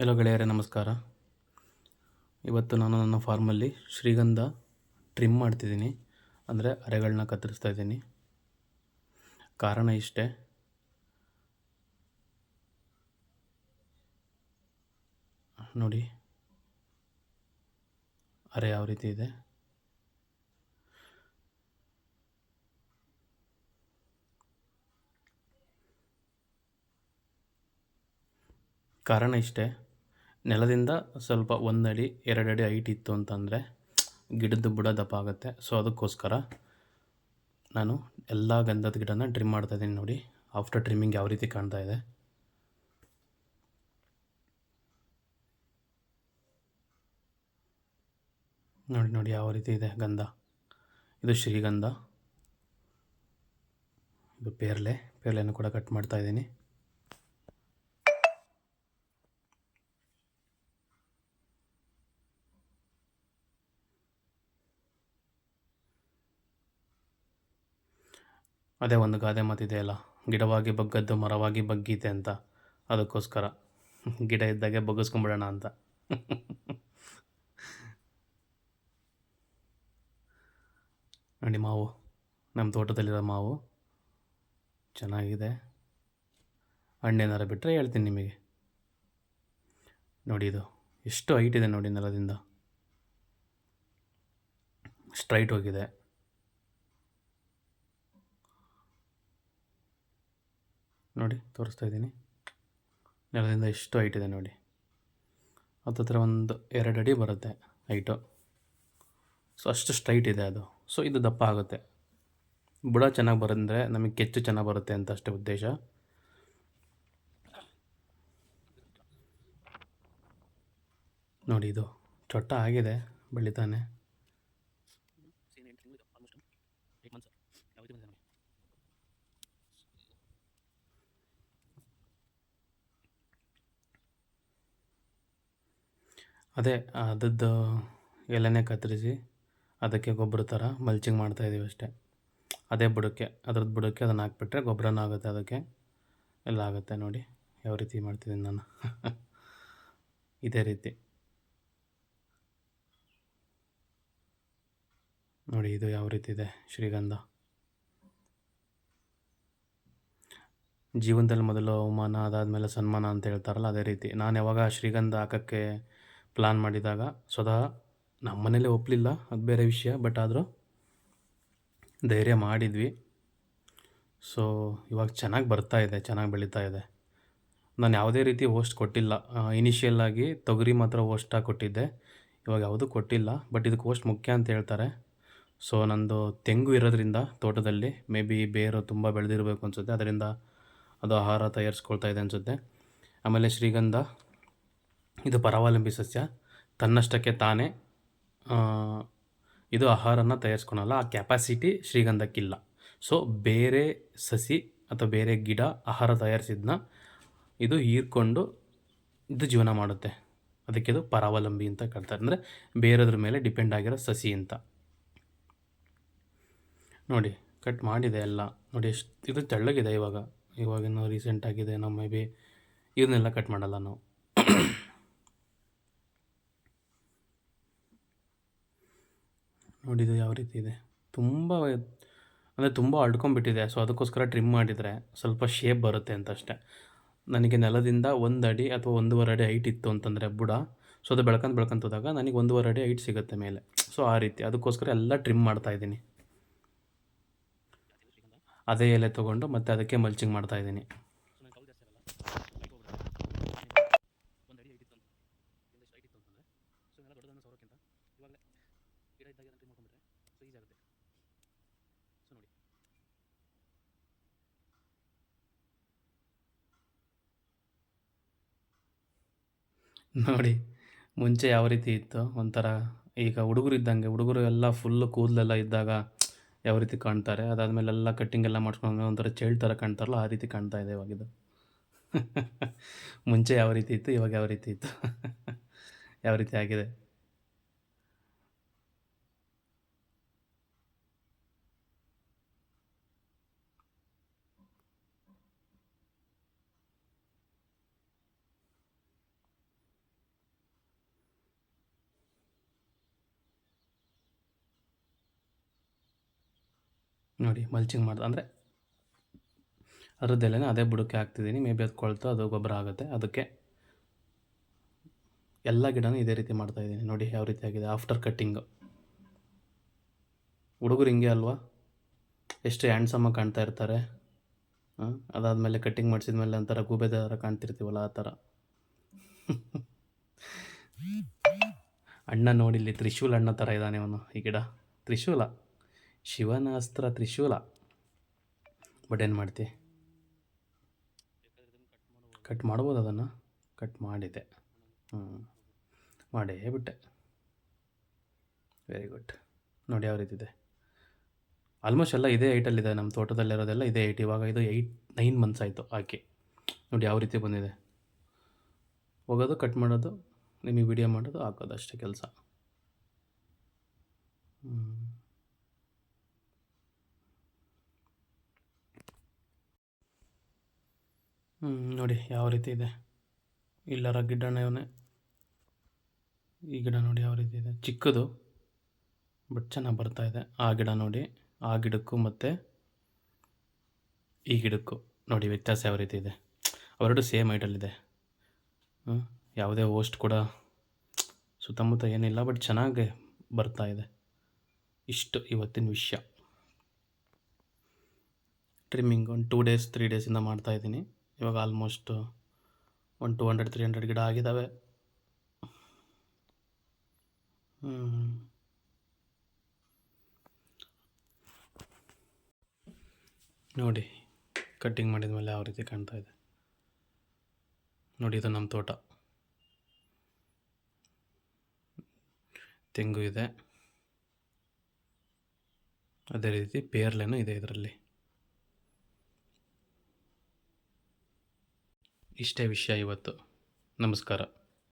ಎಲ್ಲೋ ಗೆಳೆಯರೇ, ನಮಸ್ಕಾರ. ಇವತ್ತು ನಾನು ನನ್ನ ಫಾರ್ಮಲ್ಲಿ ಶ್ರೀಗಂಧ ಟ್ರಿಮ್ ಮಾಡ್ತಿದ್ದೀನಿ. ಅಂದರೆ ಅರೆಗಳನ್ನ ಕತ್ತರಿಸ್ತಾ ಇದ್ದೀನಿ. ಕಾರಣ ಇಷ್ಟೇ. ನೋಡಿ. ಅರೆ ಯಾವ ರೀತಿ ಇದೆ. ಕಾರಣ ಇಷ್ಟೇ. ನೆಲದಿಂದ ಸ್ವಲ್ಪ ಒಂದು ಅಡಿ ಎರಡು ಅಡಿ ಹೈಟ್ ಇತ್ತು ಅಂತಂದರೆ ಗಿಡದ ಬುಡ ದಪ್ಪ ಆಗುತ್ತೆ. ಸೊ ಅದಕ್ಕೋಸ್ಕರ ನಾನು ಎಲ್ಲ ಗಂಧದ ಗಿಡನ ಟ್ರಿಮ್ ಮಾಡ್ತಾಯಿದ್ದೀನಿ ನೋಡಿ. ಆಫ್ಟರ್ ಟ್ರಿಮ್ಮಿಂಗ್ ಯಾವ ರೀತಿ ಕಾಣ್ತಾ ಇದೆ. ನೋಡಿ ನೋಡಿ ಯಾವ ರೀತಿ ಇದೆ ಗಂಧ. ಇದು ಶ್ರೀಗಂಧ. ಇದು ಪೇರ್ಲೆ. ಪೇರ್ಲೆಯನ್ನು ಕೂಡ ಕಟ್ ಮಾಡ್ತಾ ಇದ್ದೀನಿ. ಅದೇ ಒಂದು ಗಾದೆ ಮಾತಿದೆಯಲ್ಲ ಗಿಡವಾಗಿ ಬಗ್ಗದ್ದು ಮರವಾಗಿ ಬಗ್ಗೀತೆ ಅಂತ. ಅದಕ್ಕೋಸ್ಕರ. ಗಿಡ ಇದ್ದಾಗೆ ಬಗ್ಗಿಸ್ಕೊಂಬಿಡೋಣ ಅಂತ. ನೋಡಿ ಮಾವು. ನಮ್ಮ ತೋಟದಲ್ಲಿರೋ ಮಾವು. ಚೆನ್ನಾಗಿದೆ. ಹಣ್ಣೇನಾರು ಬಿಟ್ಟರೆ ಹೇಳ್ತೀನಿ ನಿಮಗೆ. ನೋಡಿ ಇದು. ಎಷ್ಟು ಹೈಟ್ ಇದೆ ನೋಡಿ ನೆಲದಿಂದ. ಸ್ಟ್ರೈಟ್ ಹೋಗಿದೆ. ನೋಡಿ, ತೋರಿಸ್ತಾ ಇದ್ದೀನಿ. ನೆಲದಿಂದ ಎಷ್ಟು ಹೈಟ್ ಇದೆ ನೋಡಿ. ಹತ್ತತ್ರ ಒಂದು ಎರಡು ಅಡಿ ಬರುತ್ತೆ ಹೈಟು ಸೊ ಅಷ್ಟು ಸ್ಟ್ರೈಟ್ ಇದೆ ಅದು. ಸೊ ಇದು ದಪ್ಪ ಆಗುತ್ತೆ. ಬುಡ ಚೆನ್ನಾಗಿ ಬರೋದಂದರೆ ನಮಗೆ ಕೆಚ್ಚು ಚೆನ್ನಾಗಿ ಬರುತ್ತೆ ಅಂತ ಅಷ್ಟೇ ಉದ್ದೇಶ. ನೋಡಿ ಇದು, ಚೊಟ್ಟ ಆಗಿದೆ ಬೆಳಿತಾನೆ ಅದೇ ಅದದ್ದು ಎಲೆನೇ ಕತ್ತರಿಸಿ ಅದಕ್ಕೆ ಗೊಬ್ಬರ ಥರ ಮಲ್ಚಿಂಗ್ ಮಾಡ್ತಾಯಿದ್ದೀವಿ ಅಷ್ಟೇ. ಅದೇ ಬುಡಕ್ಕೆ, ಅದ್ರದ್ದು ಬುಡಕ್ಕೆ ಅದನ್ನು ಹಾಕ್ಬಿಟ್ರೆ ಗೊಬ್ಬರನೂ ಆಗುತ್ತೆ ಅದಕ್ಕೆ. ಎಲ್ಲ ಆಗುತ್ತೆ ನೋಡಿ, ಯಾವ ರೀತಿ ಮಾಡ್ತಿದ್ದೀನಿ ನಾನು. ಇದೇ ರೀತಿ. ನೋಡಿ, ಇದು ಯಾವ ರೀತಿ ಇದೆ, ಶ್ರೀಗಂಧ. ಜೀವನದಲ್ಲಿ ಮೊದಲು ಅವಮಾನ ಅದಾದಮೇಲೆ ಸನ್ಮಾನ ಅಂತ ಹೇಳ್ತಾರಲ್ಲ, ಅದೇ ರೀತಿ. ನಾನು ಯಾವಾಗ ಶ್ರೀಗಂಧ ಹಾಕೋಕ್ಕೆ ಪ್ಲಾನ್ ಮಾಡಿದಾಗ ಸ್ವತಃ ನಮ್ಮ ಮನೇಲೇ ಒಪ್ಪಲಿಲ್ಲ ಅದು ಬೇರೆ ವಿಷಯ ಬಟ್ ಆದರೂ ಧೈರ್ಯ ಮಾಡಿದ್ವಿ. ಸೊ ಇವಾಗ ಚೆನ್ನಾಗಿ ಬರ್ತಾ ಇದೆ, ಚೆನ್ನಾಗಿ ಬೆಳೀತಾ ಇದೆ. ನಾನು ಯಾವುದೇ ರೀತಿ ಹೋಸ್ಟ್ ಕೊಟ್ಟಿಲ್ಲ. ಇನಿಷಿಯಲ್ ಆಗಿ ತೊಗರಿ ಮಾತ್ರ ಹೋಸ್ಟಾಗಿ ಕೊಟ್ಟಿದ್ದೆ. ಇವಾಗ ಯಾವುದೂ ಕೊಟ್ಟಿಲ್ಲ ಬಟ್ ಇದಕ್ಕೆ ಹೋಸ್ಟ್ ಮುಖ್ಯ ಅಂತ ಹೇಳ್ತಾರೆ. ಸೊ ನಂದು ತೆಂಗು ಇರೋದ್ರಿಂದ ತೋಟದಲ್ಲಿ ಮೇ ಬಿ ಬೇರು ತುಂಬ ಬೆಳೆದಿರಬೇಕು ಅನಿಸುತ್ತೆ. ಅದರಿಂದ ಅದು ಆಹಾರ ತಯಾರಿಸ್ಕೊಳ್ತಾ ಇದೆ ಅನಿಸುತ್ತೆ. ಆಮೇಲೆ ಶ್ರೀಗಂಧ. ಇದು ಪರಾವಲಂಬಿ ಸಸ್ಯ. ತನ್ನಷ್ಟಕ್ಕೆ ತಾನೇ ಇದು ಆಹಾರನ ತಯಾರಿಸ್ಕೊಳಲ್ಲ. ಆ ಕೆಪಾಸಿಟಿ ಶ್ರೀಗಂಧಕ್ಕಿಲ್ಲ. ಸೊ ಬೇರೆ ಸಸಿ ಅಥವಾ ಬೇರೆ ಗಿಡ ಆಹಾರ ತಯಾರಿಸಿದ್ನ ಇದು ಹೀರ್ಕೊಂಡು ಇದು ಜೀವನ ಮಾಡುತ್ತೆ. ಅದಕ್ಕೆ ಇದು ಪರಾವಲಂಬಿ ಅಂತ ಕರ್ತಾರೆ. ಅಂದರೆ ಬೇರೆದ್ರ ಮೇಲೆ ಡಿಪೆಂಡ್ ಆಗಿರೋ ಸಸಿ ಅಂತ. ನೋಡಿ ಕಟ್ ಮಾಡಿದೆ ಎಲ್ಲ. ನೋಡಿ, ಎಷ್ಟು, ಇದು ತೆಳ್ಳಗಿದೆ ಇವಾಗ. ಇವಾಗಿನ ರೀಸೆಂಟಾಗಿದೆ ನಾವು ಮೇ ಬಿ. ಇದನ್ನೆಲ್ಲ ಕಟ್ ಮಾಡಲ್ಲ ನಾವು. ನೋಡಿದ್ದು ಯಾವ ರೀತಿ ಇದೆ? ತುಂಬ ಅಂದರೆ ತುಂಬ ಅಡ್ಕೊಂಬಿಟ್ಟಿದೆ ಸೊ ಅದಕ್ಕೋಸ್ಕರ ಟ್ರಿಮ್ ಮಾಡಿದರೆ ಸ್ವಲ್ಪ ಶೇಪ್ ಬರುತ್ತೆ ಅಂತ ಅಷ್ಟೇ. ನನಗೆ ನೆಲದಿಂದ ಒಂದು ಅಡಿ ಅಥವಾ ಒಂದೂವರೆ ಅಡಿ ಹೈಟ್ ಇತ್ತು ಅಂತಂದರೆ ಬುಡ. ಸೊ ಅದು ಬೆಳ್ಕೊಂಡು ಬೆಳ್ಕೊಂತದಾಗ ನನಗೆ ಒಂದೂವರೆ ಅಡಿ ಹೈಟ್ ಸಿಗುತ್ತೆ ಮೇಲೆ. ಸೊ ಆ ರೀತಿ. ಅದಕ್ಕೋಸ್ಕರ ಎಲ್ಲ ಟ್ರಿಮ್ ಮಾಡ್ತಾಯಿದ್ದೀನಿ ಅದೇ ಎಲೆ ತೊಗೊಂಡು ಮತ್ತು ಅದಕ್ಕೆ ಮಲ್ಚಿಂಗ್ ಮಾಡ್ತಾಯಿದ್ದೀನಿ ನೋಡಿ. ಮುಂಚೆ ಯಾವ ರೀತಿ ಇತ್ತು? ಒಂಥರ ಈಗ ಹುಡುಗರು ಇದ್ದಂಗೆ, ಹುಡುಗರು ಎಲ್ಲ ಫುಲ್ಲು ಕೂದಲೆಲ್ಲ ಇದ್ದಾಗ ಯಾವ ರೀತಿ ಕಾಣ್ತಾರೆ? ಅದಾದಮೇಲೆ ಎಲ್ಲ ಕಟ್ಟಿಂಗ್ ಎಲ್ಲ ಮಾಡ್ಕೊಂಡು ಒಂಥರ ಚೈಲ್ಡ್ ಥರ ಕಾಣ್ತಾರಲ್ಲ, ಆ ರೀತಿ ಕಾಣ್ತಾ ಇದೆ ಇವಾಗಿದು. ಮುಂಚೆ ಯಾವ ರೀತಿ ಇತ್ತು? ಇವಾಗ ಯಾವ ರೀತಿ ಇತ್ತು? ಯಾವ ರೀತಿ ಆಗಿದೆ? ನೋಡಿ ಮಲ್ಚಿಂಗ್ ಮಾಡ್ದೆ. ಅಂದರೆ ಅದರದ್ದೆಲ್ಲೇ ಅದೇ ಬುಡಕ್ಕೆ ಹಾಕ್ತಿದ್ದೀನಿ. ಮೇ ಬಿ ಅದು ಕೊಳ್ತು, ಅದು ಗೊಬ್ಬರ ಆಗುತ್ತೆ. ಅದಕ್ಕೆ ಎಲ್ಲ ಗಿಡನೂ ಇದೇ ರೀತಿ ಮಾಡ್ತಾಯಿದ್ದೀನಿ ನೋಡಿ, ಯಾವ ರೀತಿ ಆಗಿದೆ. ಆಫ್ಟರ್ ಕಟ್ಟಿಂಗು ಹುಡುಗರು ಹಿಂಗೆ ಅಲ್ವಾ? ಎಷ್ಟು ಹ್ಯಾಂಡ್ಸಮ್ಮಾಗಿ ಕಾಣ್ತಾ ಇರ್ತಾರೆ. ಅದಾದಮೇಲೆ ಕಟ್ಟಿಂಗ್ ಮಾಡಿಸಿದ ಮೇಲೆ ಒಂಥರ ಗೂಬೆ ಥರ ಕಾಣ್ತಿರ್ತೀವಲ್ಲ, ಆ ಥರ. ಅಣ್ಣ ನೋಡಿಲ್ಲಿ ತ್ರಿಶೂಲ್ ಅಣ್ಣ ಥರ ಇದ್ದಾನೆ ಅವನು ಈ ಗಿಡ. ತ್ರಿಶೂಲ? ಶಿವನ ಅಸ್ತ್ರ ತ್ರಿಶೂಲ. ಬಟ್ ಏನು ಮಾಡ್ತಿ? ಕಟ್ ಮಾಡ್ಬೋದು ಅದನ್ನು? ಕಟ್ ಮಾಡಿದೆ. ಹ್ಞೂ ಮಾಡೇ ಬಿಟ್ಟೆ ವೆರಿ ಗುಡ್ ನೋಡಿ ಯಾವ ರೀತಿ ಇದೆ. ಆಲ್ಮೋಸ್ಟ್ ಎಲ್ಲ ಇದೇ ಏಯ್ಟಲ್ಲಿದೆ ನಮ್ಮ ತೋಟದಲ್ಲಿರೋದೆಲ್ಲ ಇದೇ ಏಯ್ಟ್ ಇವಾಗ ಇದು ಏಯ್ಟ್ ನೈನ್ ಮಂತ್ಸ್ ಆಯಿತು ಹಾಕಿ ನೋಡಿ ಯಾವ ರೀತಿ ಬಂದಿದೆ. ಹೋಗೋದು ಕಟ್ ಮಾಡೋದು, ನಿಮಗೆ ವಿಡಿಯೋ ಮಾಡೋದು, ಹಾಕೋದು ಅಷ್ಟೇ ಕೆಲಸ. ಹ್ಞೂ ನೋಡಿ ಯಾವ ರೀತಿ ಇದೆ. ಇಲ್ಲರ ಗಿಡನ ಇವನೇ. ಈ ಗಿಡ ನೋಡಿ ಯಾವ ರೀತಿ ಇದೆ. ಚಿಕ್ಕದು, ಬಟ್ ಚೆನ್ನಾಗಿ ಬರ್ತಾ ಇದೆ. ಆ ಗಿಡ ನೋಡಿ, ಆ ಗಿಡಕ್ಕೂ ಮತ್ತು ಈ ಗಿಡಕ್ಕೂ ನೋಡಿ ವ್ಯತ್ಯಾಸ ಯಾವ ರೀತಿ ಇದೆ. ಅವೆರಡು ಸೇಮ್ ಹೈಟಲ್ಲಿದೆ ಹ್ಞೂ ಯಾವುದೇ ಓಸ್ಟ್ ಕೂಡ ಸುತ್ತಮುತ್ತ ಏನಿಲ್ಲ, ಬಟ್ ಚೆನ್ನಾಗಿ ಬರ್ತಾ ಇದೆ. ಇಷ್ಟು ಇವತ್ತಿನ ವಿಷಯ. ಟ್ರಿಮ್ಮಿಂಗ್ ಒಂದು ಟೂ ಡೇಸ್ ತ್ರೀ ಡೇಸಿಂದ ಮಾಡ್ತಾಯಿದ್ದೀನಿ ಇವಾಗ almost one two hundred three hundred ಗಿಡ ಆಗಿದ್ದಾವೆ ನೋಡಿ ಕಟ್ಟಿಂಗ್ ಮಾಡಿದ ಮೇಲೆ ಯಾವ ರೀತಿ ಕಾಣ್ತಾ ಇದೆ. ನೋಡಿ, ಇದು ನಮ್ಮ ತೋಟ. ತೆಂಗು ಇದೆ. ಅದೇ ರೀತಿ ಪೇರ್ಲೆನೂ ಇದೆ ಇದರಲ್ಲಿ. ಇಷ್ಟೇ ವಿಷಯ ಇವತ್ತು. ನಮಸ್ಕಾರ.